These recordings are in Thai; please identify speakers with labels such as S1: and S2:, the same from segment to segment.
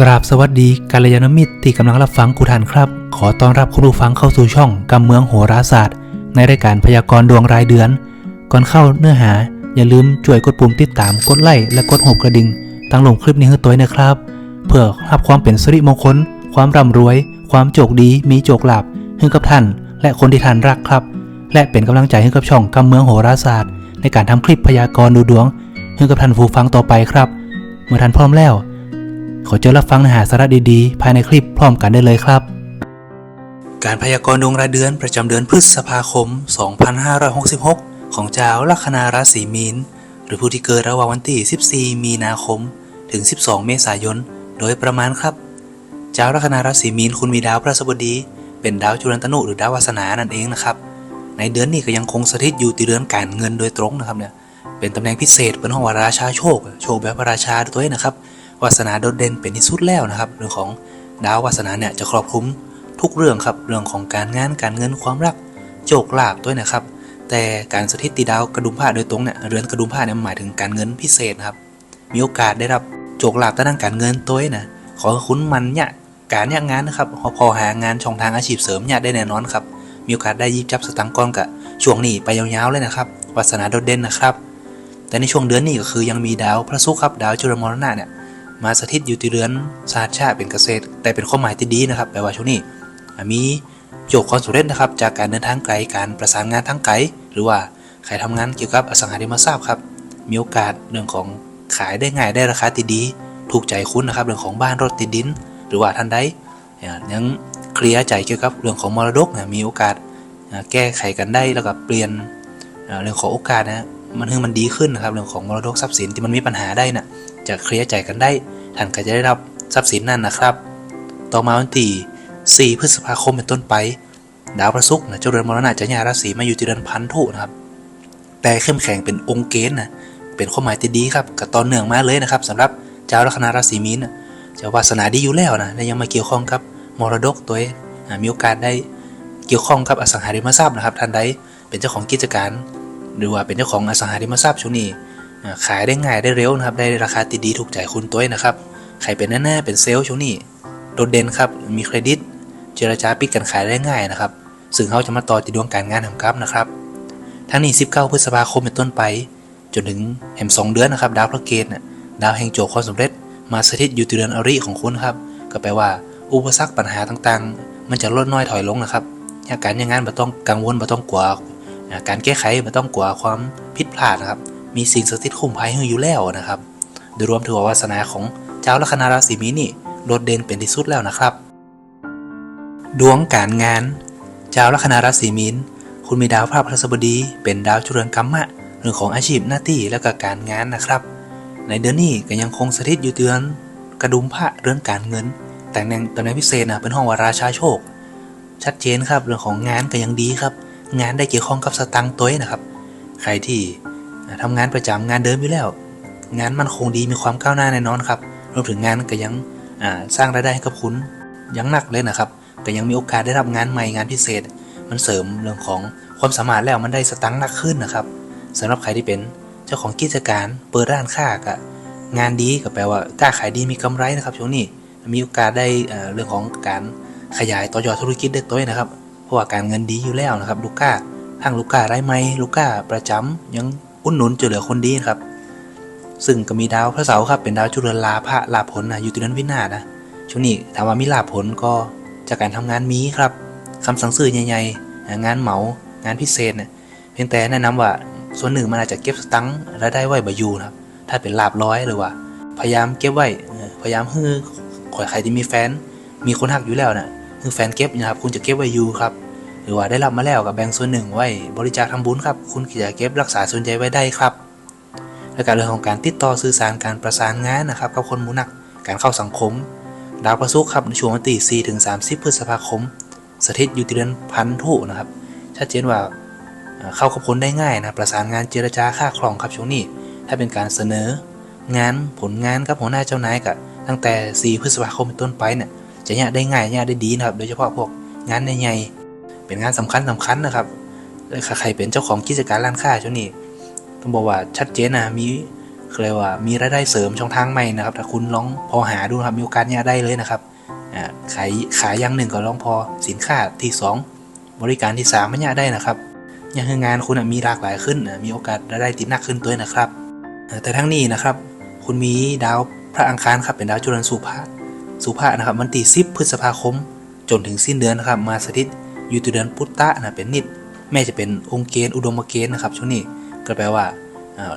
S1: กราบสวัสดีกัลยาณมิตรที่กำลังรับฟังกูทานครับ ขอต้อนรับคุณผู้ฟังเข้าสู่ช่องกำเมืองโหราศาสตร์ ในรายการพยากรณ์ดวงรายเดือน ก่อนเข้าเนื้อหา อย่าลืมช่วยกดปุ่มติดตามกดไลค์และกดหัวกระดิ่งตั้งลงคลิปนี้ให้ตัวนะครับ เพื่อรับความเป็นสิริมงคล ความร่ำรวย ความโชคดีมีโชคลาภให้กับท่าน และคนที่ท่านรักครับ และเป็นกำลังใจให้กับช่องกำเมืองโหราศาสตร์ ในการทำคลิปพยากรณ์ดูดวงให้กับท่านผู้ฟังต่อไปครับ เมื่อท่านพร้อมแล้ว ขอเจอรับฟังเนื้อหาสาระดีๆ ภายในคลิปพร้อมกันได้เลยครับ การพยากรณ์ดวงรายเดือนประจำเดือนพฤษภาคม 2566 ของเจ้าลัคนาราศีมีน หรือผู้ที่เกิดระหว่างวันที่14 มีนาคม ถึง 12 เมษายน โดยประมาณครับเจ้าลัคนาราศีมีนคุณมีดาวพระศัสบดี เป็นดาวจุลันตนุหรือดาววาสนานั่นเองนะครับ ในเดือนนี้ก็ยังคงสถิตอยู่ที่เดือนการเงินโดยตรงนะครับเนี่ยเป็นตำแหน่งพิเศษเป็นห้องวาราชาโชค โชคแบบพระราชาด้วยนะครับ วาสนาโดดเด่นเป็นที่สุดแล้วนะครับ เรื่องของดาววาสนาเนี่ยจะครอบคลุมทุกเรื่องครับ เรื่องของการงานการเงินความรักโชคลาภด้วยนะครับ แต่การสถิติดาวกระดุมผ้าโดยตรงเนี่ยเรือนกระดุมผ้าเนี่ยหมายถึงการเงินพิเศษครับ มีโอกาสได้รับโชคลาภด้านการเงินตัวนะขอให้คุณมันเนี่ยการเนี่ยงานนะครับพอพอหางานช่องทางอาชีพเสริมเนี่ยได้แน่นอนครับ มีโอกาสได้ยิบจับสตังก้อนกับช่วงนี้ไปยาวๆเลยนะครับวาสนาโดดเด่นนะครับ แต่ในช่วงเดือนนี้ก็คือยังมีดาวพระศุกร์ครับดาวจุลมรณะเนี่ย มาสถิตอยู่ที่เรือนศาสตร์ชาติเป็นเกษตร แต่เป็นข้อหมายที่ดีนะครับแปลว่าช่วงนี้มีโจกความสำเร็จนะครับ จากการเดินทางไกลการประสานงานทางไกล หรือว่าใครทำงานเกี่ยวกับอสังหาริมทรัพย์ครับ มีโอกาสเรื่องของขายได้ง่ายได้ราคาที่ดี ถูกใจคุณนะครับ เรื่องของบ้านรถติดดิน หรือว่าท่านใดอะยังเคลียร์ใจเกี่ยวกับเรื่องของมรดกนะมีโอกาสแก้ไขกันได้แล้วก็เปลี่ยนเรื่องของโอกาสนะมันให้มันดีขึ้นนะครับเรื่องของมรดกทรัพย์สินที่มันมีปัญหาได้นะ่ะ จะเคลียร์ใจกันได้ ท่านก็จะได้รับทรัพย์สินนั่นนะครับ ต่อมาวันที่4พฤษภาคมเป็นต้นไป ดาวพระศุกร์นะเจ้าเรือนมรณะจะย้ายราศีมาอยู่ที่เรือนพันธุนะครับ แต่เข้มแข็งเป็นองค์เกณฑ์นะเป็นความหมายที่ดีครับกับตอนเนื่องมาเลยนะครับสำหรับเจ้าลัคนาราศีมีนนะจะวาสนาดีอยู่แล้วนะและยังมาเกี่ยวข้องกับมรดกตัวเองมีโอกาสได้เกี่ยวข้องกับอสังหาริมทรัพย์นะครับท่านใดเป็นเจ้าของกิจการ หรือว่าเป็นเจ้าของอสังหาริมทรัพย์ช่วงนี้อ่ ขายได้ง่ายได้เร็วนะครับได้ราคาติดดีถูกใจคุณตัวเองนะครับใครเป็นแน่ๆเป็นเซลล์ช่วงนี้โดดเด่นครับมีเครดิต เจรจาปิดกันขายได้ง่ายนะครับซึ่งเขาจะมาต่อติดดวงการงานของครับนะครับทั้งนี้ 19 พฤษภาคมเป็นต้นไป จนถึงแหม2เดือนนะครับ ดาวพระเกตน่ะดาวแห่งโจกความสำเร็จ มาสถิตอยู่ที่เดือนอริของคุณครับ ก็แปลว่า อุปสรรคปัญหาต่างๆ มันจะลดน้อยถอยลงนะครับอาการอย่างงานไม่ต้องกังวลไม่ต้องกลัวการแก้ไขไม่ต้องกลัวความผิดพลาดนะครับ มีสิ่งสิทธิ์คุ้มภัยอยู่แล้วนะครับ โดยรวมถือว่าวาสนาของเจ้าลัคนาราศีมีนนี่โดดเด่นเป็นที่สุดแล้วนะครับ ดวงการงาน เจ้าลัคนาราศีมีน คุณมีดาวพระพฤหัสบดี เป็นดาวจุเรือนกรรมะเรื่องของอาชีพหน้าที่และก็การงานนะครับ ในเดือนนี้ก็ยังคงสถิตอยู่เดือนกระดุมพระเรื่องการเงิน แต่งแหน่งตำแหน่งพิเศษนะเป็นห้องวาราชาโชค ชัดเจนครับเรื่องของงานก็ยังดีครับ งานได้เกี่ยวข้องกับสตังค์ตัวนะครับ ใครที่ ทำงานประจำงานเดิมอยู่แล้ว งานมันคงดีมีความก้าวหน้าแน่นอนครับรวมถึงงานก็ยังสร้างรายได้ให้กับคุณยังหนักเลยนะครับก็ยังมีโอกาสได้รับงานใหม่งานพิเศษ มันเสริมเรื่องของความสามารถแล้วมันได้สตังค์หนักขึ้นนะครับสำหรับใครที่เป็นเจ้าของกิจการเปิดร้านค้าก็งานดีก็แปลว่ากล้าขายดีมีกำไรนะครับช่วงนี้มีโอกาสได้เรื่องของการขยายต่อยอดธุรกิจได้ตัวเองนะครับ เพราะว่าการเงินดีอยู่แล้วนะครับ ลูกค้าทางลูกค้ารายใหม่ลูกค้าประจำยัง อุดหนุนช่วยเหลือคนดีนะครับ ซึ่งก็มีดาวพระเสาร์ครับเป็นดาวจุลลาภะลาผลนะอยู่ที่นั้นวินาศนะช่วงนี้ถามว่ามีลาผลก็จากการทำงานมีครับคำสั่งซื้อใหญ่ๆงานเหมางานพิเศษเนี่ยเพียงแต่แนะนำว่าส่วนหนึ่งมันอาจจะเก็บสตังค์รายได้ไว้บ่อยู่นะครับถ้าเป็นลาบร้อยหรือว่า พยายามเก็บไว้พยายามฮื้อขอยใครที่มีแฟน มีคนหักอยู่แล้วนะ่ะคือแฟนเก็บนะครับคุณจะเก็บไว้อยู่ครับ หรือว่าได้รับมาแล้วกับแบ่งส่วนหนึ่งไว้บริจาคทำบุญครับ คุณก็จเก็บรักษาส่วนใหญ่ไว้ได้ครับ และการเรื่องของการติดต่อสื่อสารการประสานงานนะครับกับคนหมู่นัก การเข้าสังคม ดาวพระศุกครับในช่วงวันที่4ถึง30 พฤษภาคม สถิตอยู่ที่เดือนพันธุนะครับ ชัดเจนว่าเข้ากับคนได้ง่ายนะประสานงานเจรจาค่าครองครับช่วงนี้ ถ้าเป็นการเสนอ งานผลงานกับหัวหน้าเจ้านายกับตั้งแต่ 4 พฤษภาคมเป็นต้นไปเนี่ยจะเนี่ยได้ง่ายเนี่ยได้ดีนะครับ โดยเฉพาะพวกงานใหญ่ เป็นงานสำคัญสำคัญนะครับและใครเป็นเจ้าของกิจการร้านค้าช่วงนี้ต้องบอกว่าชัดเจนนะมีก็เลยว่ามีรายได้เสริมช่องทางใหม่นะครับ ถ้าคุณลองพอหาดูนะครับมีโอกาสเนี่ยได้เลยนะครับขายขายอย่างหนึ่งก็ลองพอสินค้าที่สองบริการที่สามมันเนี่ยได้นะครับย่างคืองานคุณมีหลากหลายขึ้นมีโอกาสรายได้ติดหนักขึ้นด้วยนะครับ แต่ทั้งนี้นะครับ คุณมีดาวพระอังคารครับเป็นดาวจุลนสุภาสุภานะครับวันที่10พฤษภาคมจนถึงสิ้นเดือนนะครับ มาสถิต อยู่ตัวเดือนพุตตะนะเป็นนิด แม่จะเป็นองค์เกณฑ์อุดมเกณฑ์นะครับช่วงนี้ก็แปลว่า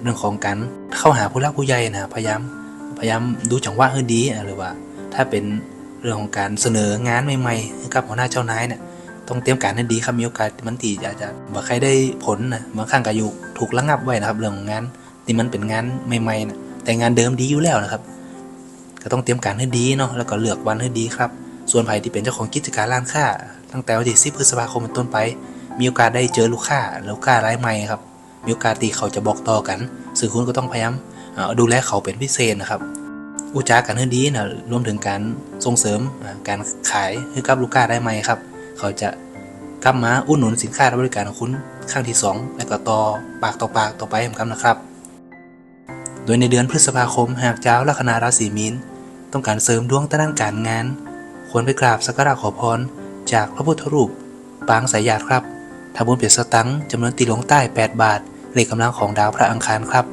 S1: เรื่องของการเข้าหาผู้รักผู้ใหญ่นะพยายามพยายามดูจังหวะให้ดีอะหรือว่า ถ้าเป็นเรื่องของการเสนองานใหม่ๆให้กับหัวหน้าเจ้านายเนี่ยต้องเตรียมการให้ดีครับมีโอกาสมันตีอาจจะบ่ใครได้ผลนะบางครั้งก็อยู่ถูกระงับไว้นะครับ เรื่องของงานที่มันเป็นงานใหม่ๆนะแต่งานเดิมดีอยู่แล้วนะครับ ก็ต้องเตรียมการให้ดีเนาะแล้วก็เลือกวันให้ดีครับ ส่วนใครที่เป็นเจ้าของกิจการร้านค้า ตั้งแต่วันที่10พฤษภาคมเป็นต้นไป มีโอกาสได้เจอลูกค้าลูกค้ารายใหม่ครับ มีโอกาสที่เขาจะบอกต่อกันซึ่งคุณก็ต้องพยายามดูแลเขาเป็นพิเศษนะครับ อุจากันให้ดีนะรวมถึงการส่งเสริมการขายให้กับลูกค้ารายใหม่ครับ เขาจะกลับมาอุดหนุนสินค้าและบริการของคุณครั้งที่สองและก็ต่อปากต่อปากต่อไปเหมือนกันนะครับ โดยในเดือนพฤษภาคมหากเจ้าลัคนาราศีมีนต้องการเสริมดวงด้านการงาน ควรไปกราบสักการะขอพร จากพระพุทธรูป ปางสายญาติครับทำบุญเปียสตังค์จำนวนตีลงใต้ 8 บาทเลขกำลังของดาวพระอังคารครับ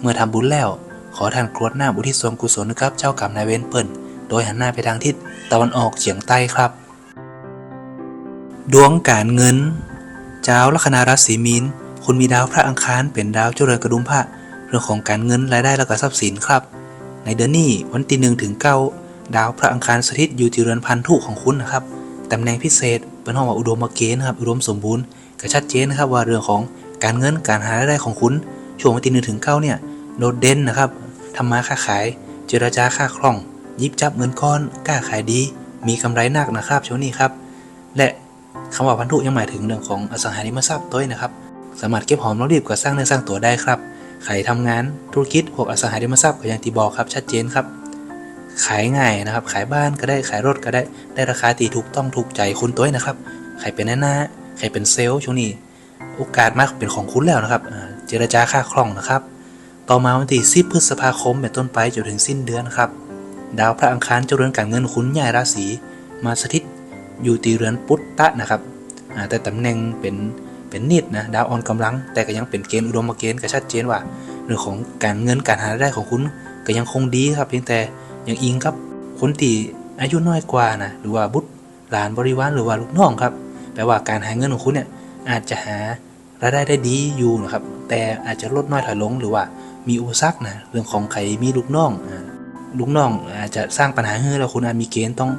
S1: เมื่อทำบุญแล้ว ขอท่านกรวดน้ำอุทิศส่วนกุศลให้กับ เจ้ากรรมนายเวรเปิ่นโดยหันหน้าไปทางทิศตะวันออกเฉียงใต้ครับ ดวงการเงิน เจ้าลัคนาราศีมีนคุณมีดาวพระอังคารเป็นดาวเจริญกระดุมพระเรื่องของการเงินรายได้และก็ทรัพย์สินครับ ในเดือนนี้วันที่หนึ่งถึงเก้าดาวพระอังคารสถิตอยู่ที่เรือนพันธุของคุณนะครับ ตำแหน่งพิเศษเป็นห้องว่าอุดมเกณฑ์นะครับอุดมสมบูรณ์ก็ชัดเจนนะครับว่าเรื่องของการเงินการหารายได้ของคุณช่วงวันที่หนึ่งถึงเก้าเนี่ยโดดเด่นนะครับทำมาค้าขาย เจรจาค่าคล่อง ยิบจับเงินก้อนกล้าขายดี มีกำไรหนักนะครับช่วงนี้ครับ และคำว่าพันธุยังหมายถึงเรื่องของอสังหาริมทรัพย์ด้วยนะครับ สามารถเก็บหอมรอมริบกับสร้างเนื้อสร้างตัวได้ครับใครทำงานธุรกิจพวกอสังหาริมทรัพย์ก็อย่างที่บอกครับชัดเจนครับ ขายง่ายนะครับ ขายบ้านก็ได้ขายรถก็ได้ได้ราคาตีถูกต้องถูกใจคุณตัวเองนะครับใครเป็นหน้าหน้าใครเป็นเซลล์ช่วงนี้ โอกาสมากเป็นของคุณแล้วนะครับเจรจาค่าคล่องนะครับ ต่อมาวันที่10พฤษภาคมเป็นต้นไปจนถึงสิ้นเดือนครับ ดาวพระอังคารเจ้าเรือนการเงินคุณย้ายราศีมาสถิตอยู่ตีเรือนปุตตะนะครับแต่ตำแหน่งเป็นเป็นนิดนะดาวอ่อนกำลัง แต่ก็ยังเป็นเกณฑ์อุดมเกณฑ์ก็ชัดเจนว่าเรื่องของการเงินการหารายได้ของคุณก็ยังคงดีครับเพียงแต่ อยังอิงกับคนที่อายุน้อยกว่านะหรือว่าบุตรหลานบริวารหรือว่าลูกน้องครับแปลว่าการหาเงินของคุณเนี่ยอาจจะหารายได้ได้ดีอยู่นะครับ แต่อาจจะลดน้อยถอยลงหรือว่ามีอุปสรรคนะเรื่องของใครมีลูกน้องลูกน้องอาจจะสร้างปัญหาให้เราคุณอาจมีเกณฑ์ต้อง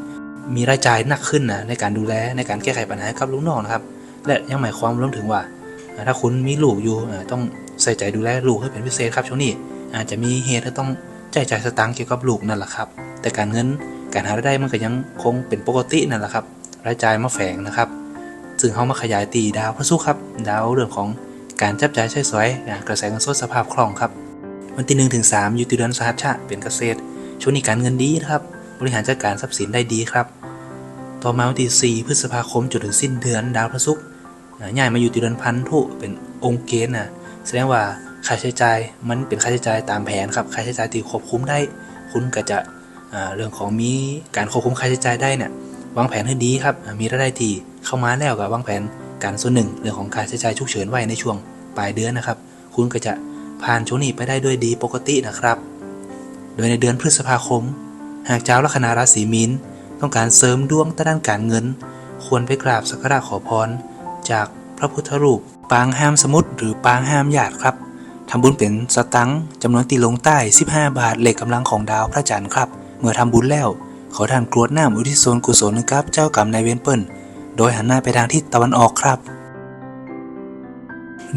S1: มีรายจ่ายหนักขึ้นนะในการดูแลในการแก้ไขปัญหากับลูกน้องนะครับ และยังหมายความรวมถึงว่า ถ้าคุณมีลูกอยู่ต้องใส่ใจดูแลลูกให้เป็นพิเศษครับช่วงนี้อาจจะมีเหตุที่ต้อง จ่ายจ่ายสตางค์เกี่ยวกับลูกนั่นแหละครับ แต่การเงินการหารายได้มันก็ยังคงเป็นปกตินั่นแหละครับ รายจ่ายมาแฝงนะครับ ซึ่งเขามาขยายตีดาวพระศุกร์ครับ ดาวเรื่องของการจับจ่ายใช้สอยอ่ากระแสเงินสดสภาพคล่องครับ วันที่หนึ่งถึงสามอยู่ที่เดือนสหัชชะเป็นเกษตร ช่วงนี้การเงินดีนะครับ บริหารจัดการทรัพย์สินได้ดีครับ ต่อมาวันที่4พฤษภาคมจนถึงสิ้นเดือนดาวพระศุกร์อ่าย้ายมาอยู่ที่เดือนพันธุเป็นองค์เกณฑ์นะแสดงว่า ค่าใช้จ่ายมันเป็นค่าใช้จ่ายตามแผนครับค่าใช้จ่ายที่ควบคุมได้ คุณก็จะเรื่องของมีการควบคุมค่าใช้จ่ายได้เนี่ยวางแผนให้ดีครับมีรายได้ที่เข้ามาแล้วก็วางแผนการส่วนหนึ่งเรื่องของค่าใช้จ่ายฉุกเฉินไว้ในช่วงปลายเดือนนะครับ คุณก็จะผ่านช่วงนี้ไปได้ด้วยดีปกตินะครับ โดยในเดือนพฤษภาคม หากเจ้าลัคนาราศีมีนต้องการเสริมดวงด้านการเงิน ควรไปกราบสักการะขอพร จากพระพุทธรูปปางห้ามสมุทรหรือปางห้ามหยาดครับ ทำบุญเป็นสตังค์จำนวนตีลงใต้ 15 บาทเหล็กกำลังของดาวพระจันทร์ครับ เมื่อทำบุญแล้ว ขอท่านกรวดน้ำอุทิศส่วนกุศลให้กับ เจ้ากรรมนายเวรเปิลโดยหันหน้าไปทางทิศตะวันออกครับ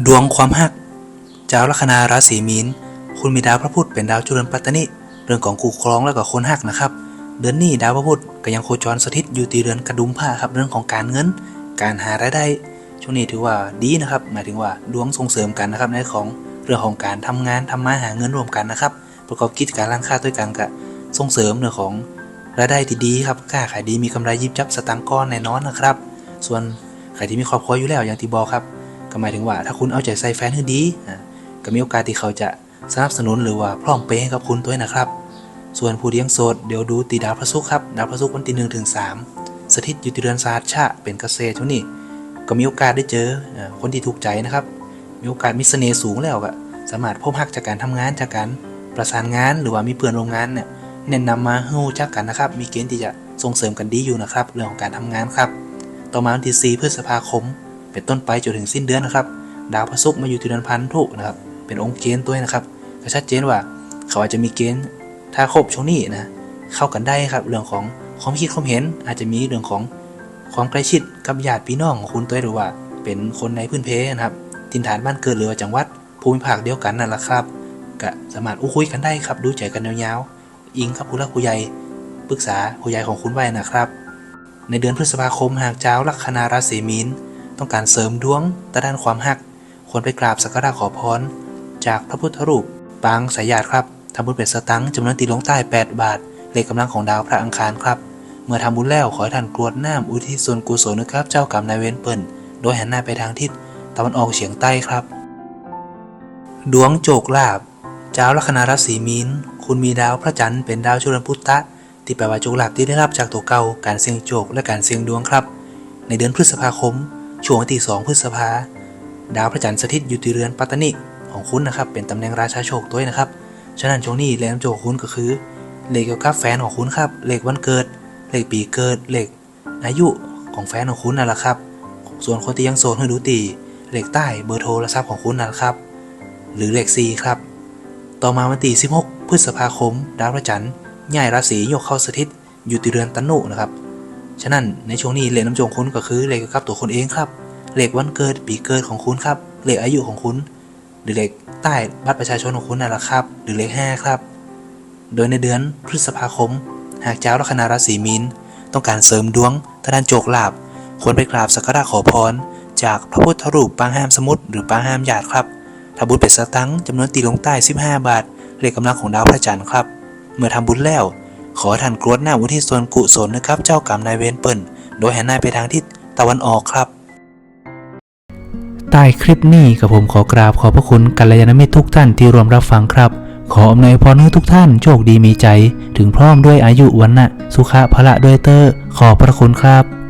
S1: ดวงความหัก เจ้าลัคนาราศีมีน คุณมีดาวพระพุธเป็นดาวจุลปัตตนิเรื่องของคู่ครองแล้วก็คนหักนะครับ เดือนนี้ดาวพระพุธก็ยังโคจรสถิตอยู่ที่เรือนกระดุมผ้าครับเรื่องของการเงิน การหารายได้ช่วงนี้ถือว่าดีนะครับ หมายถึงว่าดวงส่งเสริมกันนะครับในของ เรื่องของการทำงานทำมาหาเงินรวมกันนะครับ ประกอบกิจการร้านค้าด้วยกันก็ส่งเสริมเรื่องของรายได้ที่ดีครับค้าขายดีมีกำไรยิบจับสตังค์ก้อนแน่นอนนะครับ ส่วนใครที่มีครอบครัวอยู่แล้วอย่างที่บอกครับก็หมายถึงว่าถ้าคุณเอาใจใส่แฟนให้ดีอะก็มีโอกาสที่เขาจะสนับสนุนหรือว่าพร้อมเปย์ให้กับคุณด้วยนะครับ ส่วนผู้ที่ยังโสดเดี๋ยวดูตีดาวพระศุกร์ครับดาวพระศุกร์วันที่หนึ่งถึงสามสถิตอยู่ที่เรือนศาชะเป็นเกษตรช่วงนี้ก็มีโอกาสได้เจอคนที่ถูกใจนะครับ มีโอกาสมีเสน่ห์สูงแล้วก็สามารถพบฮักจากการทำงานจากการประสานงานหรือว่ามีเพื่อนโร่วมงานเนี่ยแนะนำมาให้รู้จักกันนะครับ มีเกณฑ์ที่จะส่งเสริมกันดีอยู่นะครับ เรื่องของการทำงานครับ ต่อมาวันที่4พฤษภาคม เป็นต้นไปจนถึงสิ้นเดือนนะครับ ดาวพระศุกร์มาอยู่ที่เดือนพันธุนะครับ เป็นองค์เกณฑ์ตัวนะครับก็ชัดเจนว่าเขาอาจจะมีเกณฑ์ถ้าครบช่วงนี้นะเข้ากันได้ครับ เรื่องของความคิดความเห็นอาจจะมีเรื่องของความใกล้ชิดกับญาติพี่น้องของคุณตัวหรือว่า เป็นคนในพื้นเพนะครับ ถิ่นฐานบ้านเกิดหรือว่าจังหวัดภูมิภาคเดียวกันนั่นแหละครับก็สามารถอู้คุยกันได้ครับดูใจกันยาวๆอิงกับผู้หลักผู้ใหญ่ปรึกษาผู้ใหญ่ของคุณไว้นะครับ ในเดือนพฤษภาคมหากเจ้าลัคนาราศีมีนต้องการเสริมดวงตะด้านความหัก ควรไปกราบสักการะขอพรจากพระพุทธรูปปางสายญาติครับทำบุญเป็นสตังค์จำนวนตีลงใต้ 8 บาท เลขกำลังของดาวพระอังคารครับ เมื่อทำบุญแล้วขอให้ท่านกรวดน้ำอุทิศส่วนกุศลนะครับ เจ้ากรรมนายเวรเปิ่น โดยหันหน้าไปทางทิศ ตะวันออกเฉียงใต้ครับ ดวงโจกลาบ เจ้าลัคนาราศีมีน คุณมีดาวพระจันทร์เป็นดาวชุลพุทธะที่แปลว่าโจกลาบที่ได้รับจากตัวเก่าการเสี่ยงโจกและการเสี่ยงดวงครับ ในเดือนพฤษภาคม ช่วงวันที่ 2 พฤษภา ดาวพระจันทร์สถิตอยู่ที่เรือนปัตตนิของคุณนะครับ เป็นตำแหน่งราชาโชคด้วยนะครับ ฉะนั้นช่วงนี้เลขโจกคุณก็คือ เลขเกี่ยวกับแฟนของคุณครับ เลขวันเกิด เลขปีเกิด เลขอายุของแฟนของคุณนั่นแหละครับ ส่วนคนที่ยังโสดให้ดูตี เลขใต้เบอร์โทรศัพท์ของคุณนั่นแหละครับ หรือเลข4ครับ ต่อมาวันที่16 พฤษภาคม ดาวพระจันทร์ย้ายราศีโยกเข้าสถิตอยู่ที่เรือนตันุนะครับ ฉะนั้นในช่วงนี้เลขน้ำจงคุณก็คือเลขกับตัวคุณเองครับ เลขวันเกิดปีเกิดของคุณครับ เลขอายุของคุณ หรือเลขใต้บัตรประชาชนของคุณนั่นแหละครับ หรือเลข5ครับ โดยในเดือนพฤษภาคม หากเจ้าลัคนาราศีมีนต้องการเสริมดวงทางด้านโจกลาบควรไปกราบสักการะขอพร จากพระพุทธรูปปางห้ามสมุทรหรือปางห้ามหยาดครับทำบุญเป็นสตังจำนวนตีลงใต้ 15 บาทเลขกำลังของดาวพระจันทร์ครับ เมื่อทำบุญแล้ว ขอท่านกรวดน้ำอุทิศส่วนกุศลนะครับ เจ้ากรรมนายเวรเปิ่นโดยหันหน้าไปทางทิศตะวันออกครับ ใต้คลิปนี้กับผมขอกราบขอบพระคุณกัลยาณมิตรทุกท่านที่ร่วมรับฟังครับ ขออำนวยพรให้ทุกท่านโชคดีมีใจ ถึงพร้อมด้วยอายุวันนะสุขะพละด้วยเตอร์ขอบพระคุณครับ